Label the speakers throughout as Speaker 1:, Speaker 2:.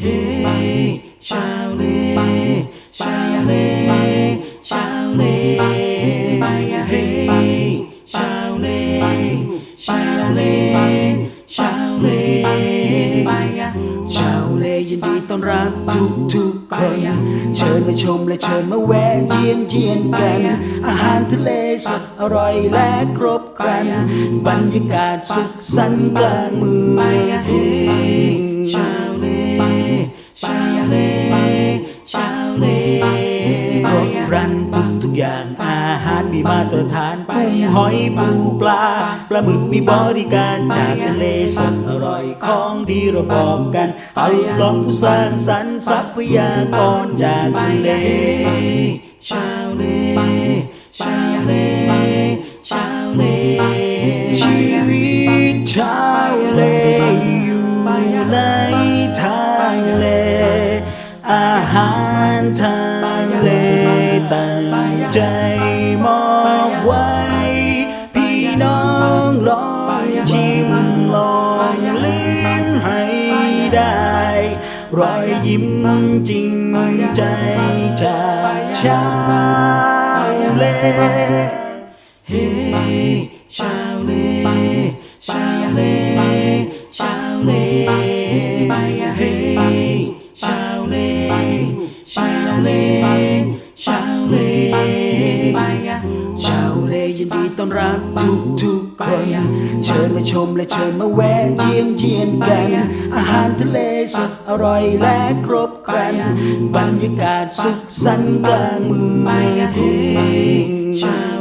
Speaker 1: เฮ้ชาวเลชาวเลชาวเลเฮ้ชาวเลชาวเลชาวเลชาวเลยินดีต้อนรับทุกทุกๆคน เชิญมาชมและเชิญมาแวะเยี่ยมเยียนกัน อาหารทะเลสดอร่อยและครบครัน บรรยากาศสุขสันต์กลางเมืองารมีมาตรฐานกุ้งหอยปูปลาปลาหมึกมีบริการจากทะเลสดอร่อยของดีเราบอกกันเอาลองผู้สร้างสรรค์ทรัพยากรจากทะเลชาวเลชาวเลชาวเลชีวิตชาวเลอยู่ในทะเลอาหารทะ รอยยิ้มจริงใจจากชาวเลเฮ้ชาวเลชาวเลชาวเลเฮ้ชาวเลชาวเลชาวเล ต้อนรับทุกทุกๆคน เชิญมาชมและเชิญมาแวะเยี่ยมเยียนกัน อาหารทะเลสดอร่อยและครบครัน บรรยากาศสุขสันต์กลางเมือง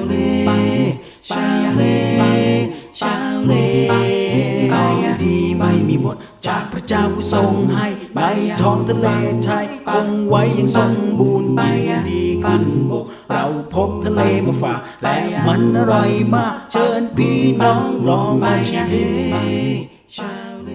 Speaker 1: ดีไม่มีหมด จากพระเจ้าผู้ทรงให้ใบท้องทะเลไทยคงไว้อย่างสมบูรณ์ไปดีขึ้นบกเราพบทะเลมาฝากและมันอร่อยมาก เชิญพี่น้องลองมาชิมชาวเล